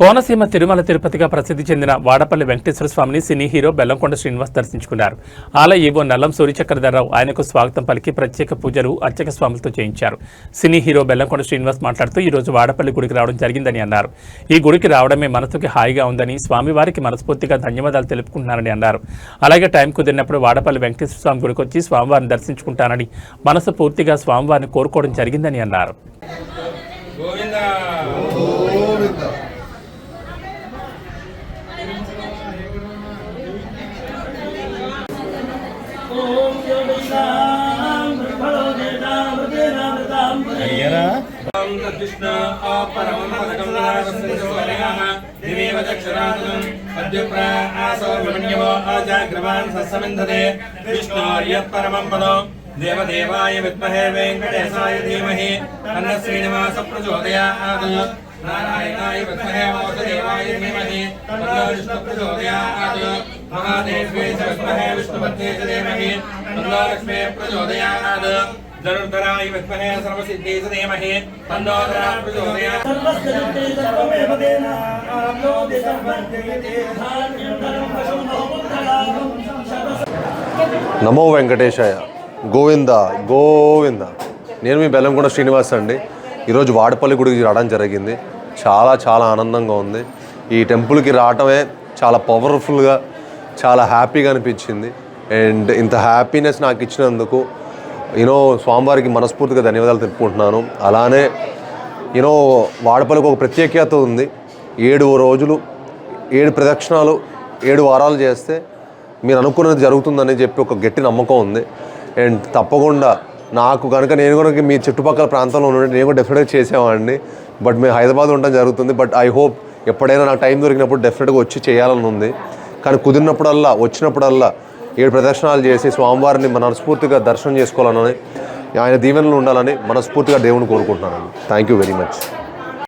కోనసీమ తిరుమల తిరుపతిగా ప్రసిద్ధి చెందిన వాడపల్లి వెంకటేశ్వర స్వామిని సినీ హీరో బెల్లంకొండ శ్రీనివాస్ దర్శించుకున్నారు. ఆలయ ఈవో నల్లం సూర్యచక్రధరరావు ఆయనకు స్వాగతం పలికి ప్రత్యేక పూజలు అర్చక స్వాములతో చేయించారు. సినీ హీరో బెల్లంకొండ శ్రీనివాస్ మాట్లాడుతూ ఈరోజు వాడపల్లి గుడికి రావడం జరిగిందని అన్నారు. ఈ గుడికి రావడమే మనసుకి హాయిగా ఉందని స్వామివారికి మనస్ఫూర్తిగా ధన్యవాదాలు తెలుపుకుంటున్నారని అన్నారు. అలాగే టైం కుదిరినప్పుడు వాడపల్లి వెంకటేశ్వర స్వామి గుడికి వచ్చి స్వామివారిని దర్శించుకుంటానని మనసు పూర్తిగా స్వామివారిని కోరుకోవడం జరిగిందని అన్నారు. గోవింద కృష్ణ పరమం పదకం నారసింహ దివేవ దక్షరాజనం అద్యుప్ర ఆసో విమన్యవో అజాగ్రవాన్ సస్సమింధతే విష్ణోర్య పరమం పదం దేవదేవాయ విద్మహే వెంకటేశాయ ధీమహి తన్న శ్రీనివాస ప్రచోదయాత్ నారాయణాయ విద్మహే వాసుదేవాయ ధీమహి తన్న విష్ణు ప్రచోదయాత్ మహాదేవ్యే చ విద్మహే విష్ణుపత్నే చ ధీమహి తన్న లక్ష్మే ప్రచోదయాత్ నమో వెంకటేశాయ గోవింద గోవింద. నేను మీ బెల్లంకొండ శ్రీనివాస్ అండి. ఈరోజు వాడపల్లి గుడికి రావడం జరిగింది. చాలా చాలా ఆనందంగా ఉంది. ఈ టెంపుల్కి రావటమే చాలా పవర్ఫుల్గా చాలా హ్యాపీగా అనిపించింది. అండ్ ఇంత హ్యాపీనెస్ నాకు ఇచ్చినందుకు యూనో స్వామివారికి మనస్ఫూర్తిగా ధన్యవాదాలు తెలుపుకుంటున్నాను. అలానే యూనో వాడపల్లికి ఒక ప్రత్యేకత ఉంది. ఏడు రోజులు ఏడు ప్రదక్షిణాలు ఏడు వారాలు చేస్తే మీరు అనుకున్నది జరుగుతుందని చెప్పి ఒక గట్టి నమ్మకం ఉంది. అండ్ తప్పకుండా నాకు కనుక నేను కనుక మీ చుట్టుపక్కల ప్రాంతంలో ఉండే నేను కూడా డెఫినెట్గా చేసేవాడిని. బట్ మేము హైదరాబాద్ ఉండడం జరుగుతుంది. బట్ ఐ హోప్ ఎప్పుడైనా నాకు టైం దొరికినప్పుడు డెఫినెట్గా వచ్చి చేయాలని ఉంది. కానీ కుదిరినప్పుడల్లా వచ్చినప్పుడల్లా ఏడు ప్రదక్షిణాలు చేసి స్వామివారిని మనస్ఫూర్తిగా దర్శనం చేసుకోవాలని ఆయన దీవెనలు ఉండాలని మనస్ఫూర్తిగా దేవుని కోరుకుంటున్నాను థ్యాంక్ యూ వెరీ మచ్